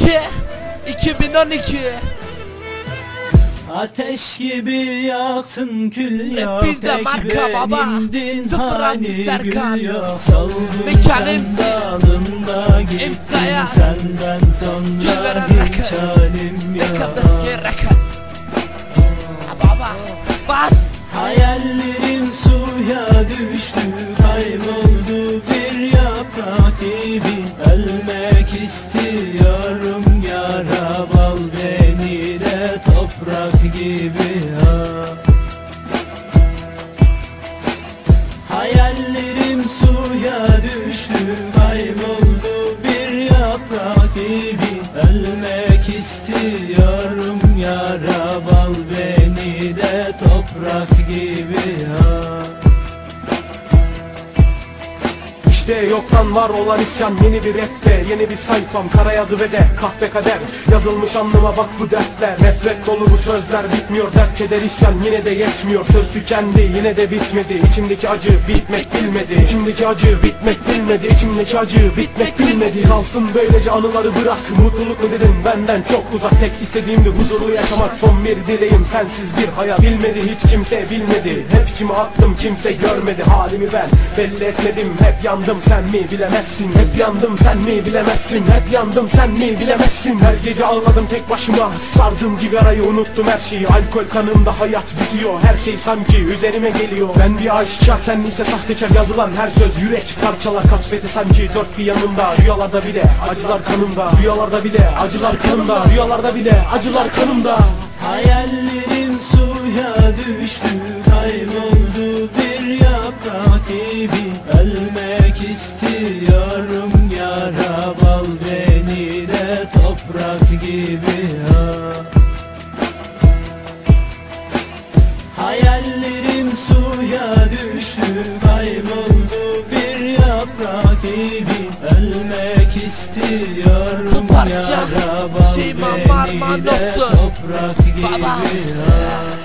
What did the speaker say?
2012 2012 Ateş gibi yaktın kül yok Bizde tek marka baba. Sıfır hani Serkan. gül yok Savurdun Mekan sen MC. dalında gittin. Senden sonra hiç halim yok kadar rekat baba Bas Hayallerim suya düştü yaprak gibi Ölmek istiyorum yara İşte yoktan var olan isyan yeni bir rapte Yeni bir sayfam kara yazı ve de kahpe kader. Yazılmış anlıma bak bu dertler Nefret dolu bu sözler bitmiyor dert keder isyan yine de yetmiyor. Söz tükendi yine de bitmedi İçimdeki acı bitmek bilmedi. İçimdeki acı bitmek bilmedi İçimdeki acı bitmek bilmedi. Kalsın böylece anıları bırak Mutluluk mu dedim benden çok uzak Tek istediğimdi huzurlu yaşamak. Son bir dileğim sensiz bir hayat. Bilmedi hiç kimse bilmedi. Hep içime attım kimse görmedi. Halimi ben belli etmedim Hep yandım sen mi bilemezsin? Hep yandım sen mi bilemezsin? Hep yandım sen mi bilemezsin? Her gece ağladım tek başıma. Sardım cigarayı unuttum her şeyi. Alkol kanımda hayat bitiyor. Her şey sanki üzerime geliyor. Ben bir aşikar sen ise sahtekar yazılan her söz. Yürek parçalar kasveti sanki dört bir yanımda. Rüyalarda bile acılar kanımda. Rüyalarda bile acılar kanımda. Rüyalarda bile acılar kanımda. Hayallerim suya düştü Kayboldu istiyorum yara Bal beni de toprak gibi ha. Hayallerim suya düştü Kayboldu bir yaprak gibi. Ölmek istiyorum yara Bal beni de toprak gibi ha